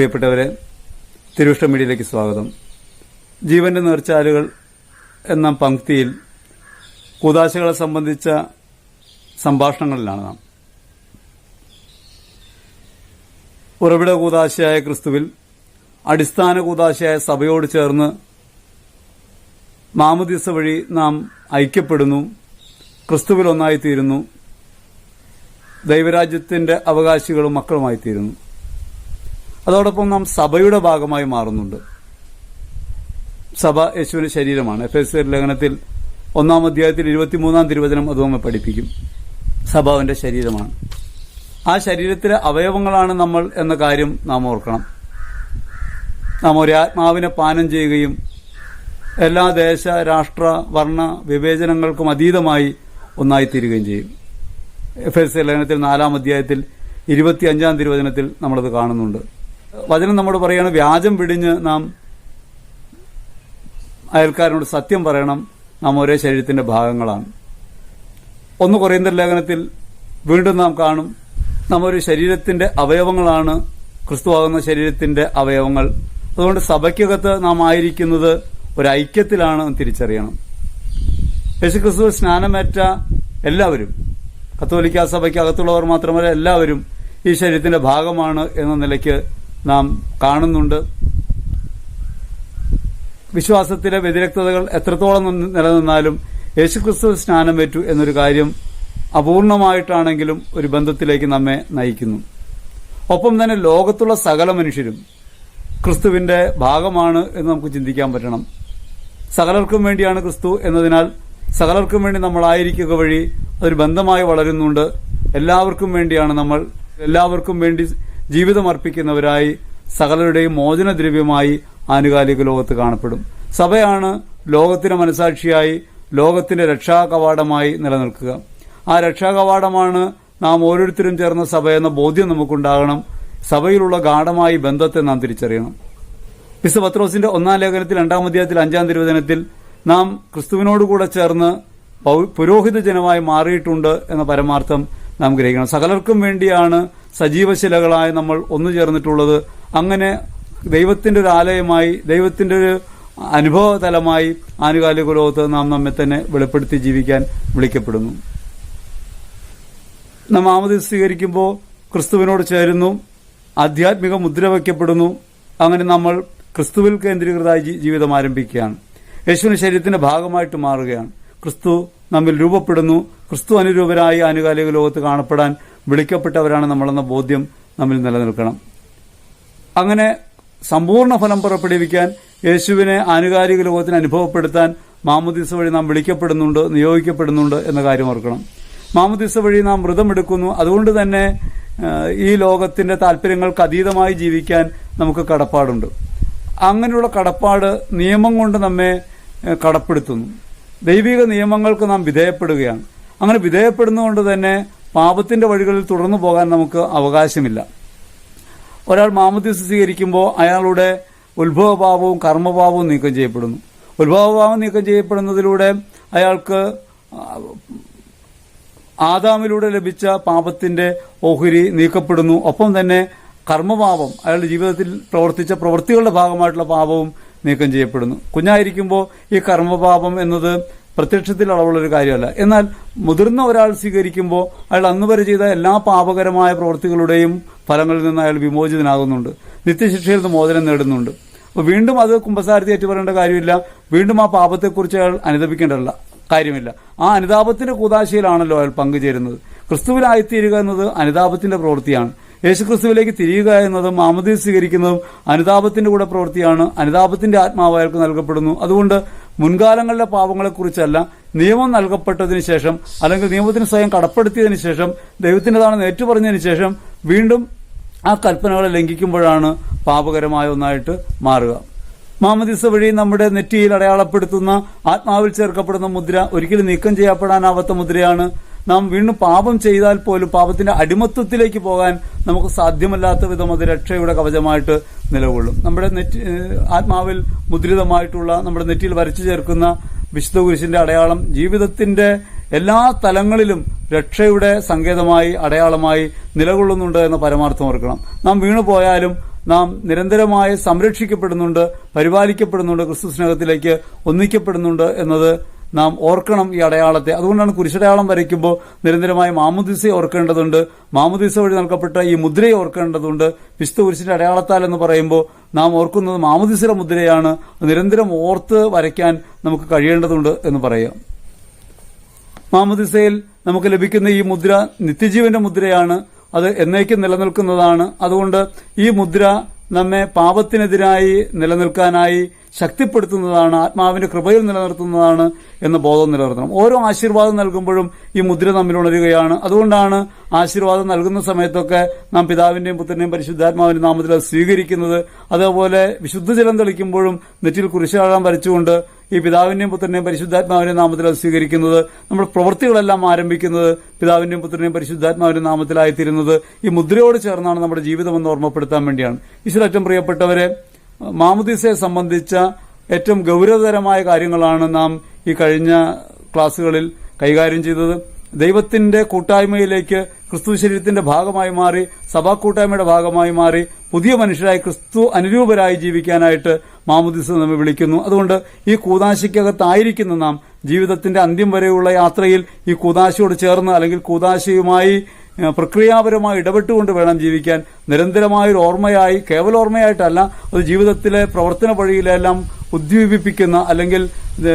പ്രിയപ്പെട്ടവരെ തിരുവിഷ്ട മീഡിയയിലേക്ക് സ്വാഗതം. ജീവന്റെ നേർച്ചാലുകൾ എന്ന പങ്ക്തിയിൽ കൂതാശകളെ സംബന്ധിച്ച സംഭാഷണങ്ങളിലാണ് നാം. ഉറവിട കൂതാശയായ ക്രിസ്തുവിൽ അടിസ്ഥാന കൂതാശയായ സഭയോട് ചേർന്ന് മാമദിസ വഴി നാം ഐക്യപ്പെടുന്നു ക്രിസ്തുവിൽ ഒന്നായിത്തീരുന്നു ദൈവരാജ്യത്തിന്റെ അവകാശികളും മക്കളുമായിത്തീരുന്നു. അതോടൊപ്പം നാം സഭയുടെ ഭാഗമായി മാറുന്നുണ്ട്. സഭ യേശുവിന്റെ ശരീരമാണ്. എഫ് എസ് ലേഖനത്തിൽ ഒന്നാം അധ്യായത്തിൽ ഇരുപത്തിമൂന്നാം തിരുവചനം അത് നമ്മെ പഠിപ്പിക്കും. സഭ അവന്റെ ശരീരമാണ്. ആ ശരീരത്തിലെ അവയവങ്ങളാണ് നമ്മൾ എന്ന കാര്യം നാം ഓർക്കണം. നാം ഒരു ആത്മാവിനെ പാനം ചെയ്യുകയും എല്ലാ ദേശ രാഷ്ട്ര വർണ വിവേചനങ്ങൾക്കും അതീതമായി ഒന്നായിത്തീരുകയും ചെയ്യും. എഫ് എസ് ലേഖനത്തിൽ നാലാം അധ്യായത്തിൽ ഇരുപത്തിയഞ്ചാം തിരുവചനത്തിൽ നമ്മളത് കാണുന്നുണ്ട്. വചനം നമ്മോട് പറയുകയാണ് വ്യാജം പിടിഞ്ഞ് നാം അയൽക്കാരനോട് സത്യം പറയണം നാം ഒരേ ശരീരത്തിന്റെ ഭാഗങ്ങളാണ്. ഒന്ന് കുറയുന്ന ലേഖനത്തിൽ വീണ്ടും നാം കാണും നാം ഒരു ശരീരത്തിന്റെ അവയവങ്ങളാണ് ക്രിസ്തുവാകുന്ന ശരീരത്തിന്റെ അവയവങ്ങൾ. അതുകൊണ്ട് സഭയ്ക്കകത്ത് നാം ആയിരിക്കുന്നത് ഒരു ഐക്യത്തിലാണ് തിരിച്ചറിയണം. യേശുക്രിസ്തു സ്നാനമേറ്റ എല്ലാവരും കത്തോലിക്ക സഭയ്ക്ക് അകത്തുള്ളവർ മാത്രമല്ല എല്ലാവരും ഈ ശരീരത്തിന്റെ ഭാഗമാണ് എന്ന നിലയ്ക്ക് നാം കാണുന്നുണ്ട്. വിശ്വാസത്തിലെ വ്യതിരക്തതകൾ എത്രത്തോളം നിലനിന്നാലും യേശുക്രിസ്തു സ്നാനം സ്നാനമേറ്റു എന്നൊരു കാര്യം അപൂർണമായിട്ടാണെങ്കിലും ഒരു ബന്ധത്തിലേക്ക് നമ്മെ നയിക്കുന്നു. ഒപ്പം തന്നെ ലോകത്തുള്ള സകല മനുഷ്യരും ക്രിസ്തുവിന്റെ ഭാഗമാണ് എന്ന് നമുക്ക് ചിന്തിക്കാൻ പറ്റണം. സകലർക്കും വേണ്ടിയാണ് ക്രിസ്തു എന്നതിനാൽ സകലർക്കും വേണ്ടി നമ്മളായിരിക്കുക വഴി അതൊരു ബന്ധമായി വളരുന്നുണ്ട്. എല്ലാവർക്കും വേണ്ടിയാണ് നമ്മൾ. എല്ലാവർക്കും വേണ്ടി ജീവിതം അർപ്പിക്കുന്നവരായി സകലരുടെയും മോചനദ്രവ്യമായി ആനുകാലിക ലോകത്ത് കാണപ്പെടും. സഭയാണ് ലോകത്തിന് മനസാക്ഷിയായി ലോകത്തിന്റെ രക്ഷാകവാടമായി നിലനിൽക്കുക. ആ രക്ഷാകവാടമാണ് നാം ഓരോരുത്തരും ചേർന്ന സഭ എന്ന ബോധ്യം നമുക്കുണ്ടാകണം. സഭയിലുള്ള ഗാഠമായ ബന്ധത്തെ നാം തിരിച്ചറിയണം. വിശു പത്രോസിന്റെ ഒന്നാം ലേഖനത്തിൽ രണ്ടാം അധ്യായത്തിൽ അഞ്ചാം തിരുവചനത്തിൽ നാം ക്രിസ്തുവിനോടുകൂടെ ചേർന്ന് പുരോഹിത ജനമായി മാറിയിട്ടുണ്ട് എന്ന പരമാർത്ഥം നാം ഗ്രഹിക്കണം. സകലർക്കും വേണ്ടിയാണ് സജീവശിലകളായി നമ്മൾ ഒന്നു ചേർന്നിട്ടുള്ളത്. അങ്ങനെ ദൈവത്തിന്റെ ഒരു ആലയമായി ദൈവത്തിന്റെ ഒരു അനുഭവതലമായി ആനുകാലിക ലോകത്ത് നാം നമ്മെ തന്നെ വെളിപ്പെടുത്തി ജീവിക്കാൻ വിളിക്കപ്പെടുന്നു. നാം ആമതി സ്വീകരിക്കുമ്പോൾ ക്രിസ്തുവിനോട് ചേരുന്നു ആധ്യാത്മിക മുദ്ര വയ്ക്കപ്പെടുന്നു. അങ്ങനെ നമ്മൾ ക്രിസ്തുവിൽ കേന്ദ്രീകൃതമായി ജീവിതം ആരംഭിക്കുകയാണ്. യേശുവിന് ശരീരത്തിന്റെ ഭാഗമായിട്ട് മാറുകയാണ്. ക്രിസ്തു നമ്മിൽ രൂപപ്പെടുന്നു. ക്രിസ്തു അനുരൂപരായി ആനുകാലിക ലോകത്ത് കാണപ്പെടാൻ വിളിക്കപ്പെട്ടവരാണ് നമ്മളെന്ന ബോധ്യം നമ്മിൽ നിലനിൽക്കണം. അങ്ങനെ സമ്പൂർണ ഫലം പുറപ്പെടുവിക്കാൻ യേശുവിനെ ആനുകാലിക ലോകത്തിന് അനുഭവപ്പെടുത്താൻ മാമുദീസ വഴി നാം വിളിക്കപ്പെടുന്നുണ്ട് നിയോഗിക്കപ്പെടുന്നുണ്ട് എന്ന കാര്യം ഓർക്കണം. മാമുദീസ വഴി നാം വ്രതമെടുക്കുന്നു. അതുകൊണ്ട് തന്നെ ഈ ലോകത്തിന്റെ താല്പര്യങ്ങൾക്ക് അതീതമായി ജീവിക്കാൻ നമുക്ക് കടപ്പാടുണ്ട്. അങ്ങനെയുള്ള കടപ്പാട് നിയമം കൊണ്ട് നമ്മെ കടപ്പെടുത്തുന്നു. ദൈവിക നിയമങ്ങൾക്ക് നാം വിധേയപ്പെടുകയാണ്. അങ്ങനെ വിധേയപ്പെടുന്നതുകൊണ്ട് തന്നെ പാപത്തിന്റെ വഴികളിൽ തുടർന്നു പോകാൻ നമുക്ക് അവകാശമില്ല. ഒരാൾ മാമദ്യസ് സ്വീകരിക്കുമ്പോൾ അയാളുടെ ഉത്ഭവഭാവവും കർമ്മഭാവവും നീക്കം ചെയ്യപ്പെടുന്നു. ഉത്ഭവഭാവം നീക്കം ചെയ്യപ്പെടുന്നതിലൂടെ അയാൾക്ക് ആദാമിലൂടെ ലഭിച്ച പാപത്തിന്റെ ഓഹരി നീക്കപ്പെടുന്നു. ഒപ്പം തന്നെ കർമ്മഭാവം അയാളുടെ ജീവിതത്തിൽ പ്രവർത്തിച്ച പ്രവൃത്തികളുടെ ഭാഗമായിട്ടുള്ള പാപവും നീക്കം ചെയ്യപ്പെടുന്നു. കുഞ്ഞായിരിക്കുമ്പോൾ ഈ കർമ്മപാപം എന്നത് പ്രത്യക്ഷത്തിൽ അളവുള്ളൊരു കാര്യമല്ല. എന്നാൽ മുതിർന്ന ഒരാൾ സ്വീകരിക്കുമ്പോൾ അയാൾ അന്ന് വരെ ചെയ്ത എല്ലാ പാപകരമായ പ്രവൃത്തികളുടെയും ഫലങ്ങളിൽ നിന്ന് അയാൾ വിമോചിതനാകുന്നുണ്ട്. നിത്യശിക്ഷയിൽ നിന്ന് മോചനം നേടുന്നുണ്ട്. അപ്പോൾ വീണ്ടും അത് കുമ്പസാരത്തി ഏറ്റുപറയേണ്ട കാര്യമില്ല. വീണ്ടും ആ പാപത്തെക്കുറിച്ച് അയാൾ അനുദപിക്കേണ്ടതല്ല കാര്യമില്ല. ആ അനുതാപത്തിന്റെ കൂതാശയിലാണല്ലോ അയാൾ പങ്കുചേരുന്നത്. ക്രിസ്തുവിലായിത്തീരുക എന്നത് അനുതാപത്തിന്റെ പ്രവൃത്തിയാണ്. യേശുക്രിസ്തുവിലേക്ക് തിരിയുക എന്നതും മാമതി സ്വീകരിക്കുന്നതും അനുതാപത്തിന്റെ കൂടെ പ്രവൃത്തിയാണ്. അനുതാപത്തിന്റെ ആത്മാവ് അയാൾക്ക് നൽകപ്പെടുന്നു. അതുകൊണ്ട് മുൻകാലങ്ങളിലെ പാപങ്ങളെക്കുറിച്ചല്ല നിയമം നൽകപ്പെട്ടതിന് ശേഷം അല്ലെങ്കിൽ നിയമത്തിന് സ്വയം കടപ്പെടുത്തിയതിനു ശേഷം ദൈവത്തിന്റെതാണെന്ന് ഏറ്റുപറഞ്ഞതിന് ശേഷം വീണ്ടും ആ കൽപ്പനകളെ ലംഘിക്കുമ്പോഴാണ് പാപകരമായ ഒന്നായിട്ട് മാറുക. മാമദിസ വഴി നമ്മുടെ നെറ്റിയിൽ അടയാളപ്പെടുത്തുന്ന ആത്മാവിൽ ചേർക്കപ്പെടുന്ന മുദ്ര ഒരിക്കലും നീക്കം ചെയ്യപ്പെടാനാവാത്ത മുദ്രയാണ് നാം വീണ്ടും പാപം ചെയ്താൽ പോലും പാപത്തിന്റെ അടിമത്വത്തിലേക്ക് പോകാൻ നമുക്ക് സാധ്യമല്ലാത്ത വിധം അത് രക്ഷയുടെ കവചമായിട്ട് നിലകൊള്ളും. നമ്മുടെ നെറ്റി ആത്മാവിൽ മുദ്രിതമായിട്ടുള്ള നമ്മുടെ നെറ്റിയിൽ വരച്ചു ചേർക്കുന്ന വിശുദ്ധ കുരിശിന്റെ അടയാളം ജീവിതത്തിന്റെ എല്ലാ തലങ്ങളിലും രക്ഷയുടെ സങ്കേതമായി അടയാളമായി നിലകൊള്ളുന്നുണ്ട് എന്ന പരമാർത്ഥം ഓർക്കണം. നാം വീണുപോയാലും നാം നിരന്തരമായി സംരക്ഷിക്കപ്പെടുന്നുണ്ട് പരിപാലിക്കപ്പെടുന്നുണ്ട് ക്രിസ്തു സ്നേഹത്തിലേക്ക് ഒന്നിക്കപ്പെടുന്നുണ്ട് എന്നത് നാം ഓർക്കണം ഈ അടയാളത്തെ. അതുകൊണ്ടാണ് കുരിശടയാളം വരയ്ക്കുമ്പോൾ നിരന്തരമായി മാമുദിസയെ ഓർക്കേണ്ടതുണ്ട്. മാമുദിസ വഴി നൽകപ്പെട്ട ഈ മുദ്രയെ ഓർക്കേണ്ടതുണ്ട്. വിശുദ്ധ കുരിശിന്റെ അടയാളത്താൽ എന്ന് പറയുമ്പോൾ നാം ഓർക്കുന്നത് മാമുദിസയുടെ മുദ്രയാണ്. നിരന്തരം ഓർത്ത് വരയ്ക്കാൻ നമുക്ക് കഴിയേണ്ടതുണ്ട് എന്ന് പറയാം. മാമുദിസയിൽ നമുക്ക് ലഭിക്കുന്ന ഈ മുദ്ര നിത്യജീവന്റെ മുദ്രയാണ്. അത് എന്നേക്കും നിലനിൽക്കുന്നതാണ്. അതുകൊണ്ട് ഈ മുദ്ര നമ്മെ പാപത്തിനെതിരായി നിലനിൽക്കാനായി ശക്തിപ്പെടുത്തുന്നതാണ് ആത്മാവിന്റെ കൃപയിൽ നിലനിർത്തുന്നതാണ് എന്ന ബോധം നിലനിർത്തണം. ഓരോ ആശീർവാദം നൽകുമ്പോഴും ഈ മുദ്ര തമ്മിൽ ഉണരുകയാണ്. അതുകൊണ്ടാണ് ആശീർവാദം നൽകുന്ന സമയത്തൊക്കെ നാം പിതാവിന്റെയും പുത്രന്റെയും പരിശുദ്ധാത്മാവിന്റെ നാമത്തിൽ സ്വീകരിക്കുന്നത്. അതേപോലെ വിശുദ്ധ ജലം തെളിക്കുമ്പോഴും നെറ്റിൽ കുരിശാഴം വരച്ചുകൊണ്ട് ഈ പിതാവിന്റെയും പുത്രനെയും പരിശുദ്ധാത്മാവിന്റെ നാമത്തിൽ അത് സ്വീകരിക്കുന്നത് നമ്മുടെ പ്രവൃത്തികളെല്ലാം ആരംഭിക്കുന്നത് പിതാവിന്റെയും പുത്രനെയും പരിശുദ്ധാത്മാവിന്റെ നാമത്തിലായിത്തീരുന്നത് ഈ മുദ്രയോട് ചേർന്നാണ് നമ്മുടെ ജീവിതമെന്ന് ഓർമ്മപ്പെടുത്താൻ വേണ്ടിയാണ്. ഈശ്വരറ്റം പ്രിയപ്പെട്ടവരെ മാമുദീസയെ സംബന്ധിച്ച ഏറ്റവും ഗൗരവതരമായ കാര്യങ്ങളാണ് നാം ഈ കഴിഞ്ഞ ക്ലാസ്സുകളിൽ കൈകാര്യം ചെയ്തത്. ദൈവത്തിന്റെ കൂട്ടായ്മയിലേക്ക് ക്രിസ്തു ശരീരത്തിന്റെ ഭാഗമായി മാറി സഭാ കൂട്ടായ്മയുടെ ഭാഗമായി മാറി പുതിയ മനുഷ്യരായി ക്രിസ്തു അനുരൂപരായി ജീവിക്കാനായിട്ട് മാമുദിസ നമ്മെ വിളിക്കുന്നു. അതുകൊണ്ട് ഈ കൂതാശിക്കകത്തായിരിക്കുന്ന നാം ജീവിതത്തിന്റെ അന്ത്യം വരെയുള്ള യാത്രയിൽ ഈ കൂതാശയോട് ചേർന്ന് അല്ലെങ്കിൽ കൂതാശയുമായി പ്രക്രിയാപരമായി ഇടപെട്ടുകൊണ്ട് വേണം ജീവിക്കാൻ. നിരന്തരമായ ഒരു ഓർമ്മയായി കേവലോർമ്മയായിട്ടല്ല അത് ജീവിതത്തിലെ പ്രവർത്തന വഴിയിലെല്ലാം ഉദ്ദീപിപ്പിക്കുന്ന അല്ലെങ്കിൽ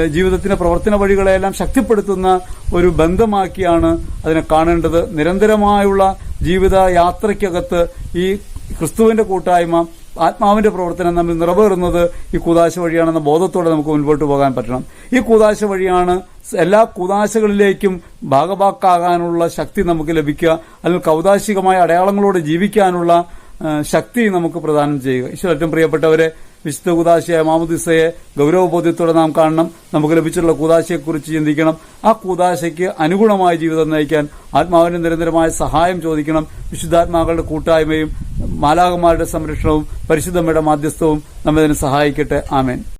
ജീവിതത്തിന്റെ പ്രവർത്തന വഴികളെല്ലാം ശക്തിപ്പെടുത്തുന്ന ഒരു ബന്ധമാക്കിയാണ് അതിനെ കാണേണ്ടത്. നിരന്തരമായുള്ള ജീവിത യാത്രയ്ക്കകത്ത് ഈ ക്രിസ്തുവിന്റെ കൂട്ടായ്മ ആത്മാവിന്റെ പ്രവർത്തനം നമ്മൾ നിറവേറുന്നത് ഈ കൂതാശ വഴിയാണെന്ന ബോധത്തോടെ നമുക്ക് മുൻപോട്ട് പോകാൻ പറ്റണം. ഈ കൂതാശ വഴിയാണ് എല്ലാ കൂതാശകളിലേക്കും ഭാഗഭാക്കാകാനുള്ള ശക്തി നമുക്ക് ലഭിക്കുക. അല്ലെങ്കിൽ കൗതാശികമായ അടയാളങ്ങളോട് ജീവിക്കാനുള്ള ശക്തി നമുക്ക് പ്രദാനം ചെയ്യുക. ഈശ്വരറ്റം പ്രിയപ്പെട്ടവരെ വിശുദ്ധ കൂതാശയായ മാമുദിസയെ ഗൗരവബോധ്യത്തോടെ നാം കാണണം. നമുക്ക് ലഭിച്ചിട്ടുള്ള കൂതാശയെക്കുറിച്ച് ചിന്തിക്കണം. ആ കൂതാശയ്ക്ക് അനുഗുണമായ ജീവിതം നയിക്കാൻ ആത്മാവിന് നിരന്തരമായ സഹായം ചോദിക്കണം. വിശുദ്ധാത്മാക്കളുടെ കൂട്ടായ്മയും മാലാകന്മാരുടെ സംരക്ഷണവും പരിശുദ്ധമ്മയുടെ മാധ്യസ്ഥവും നമ്മെ ഇതിന് സഹായിക്കട്ടെ. ആമേൻ.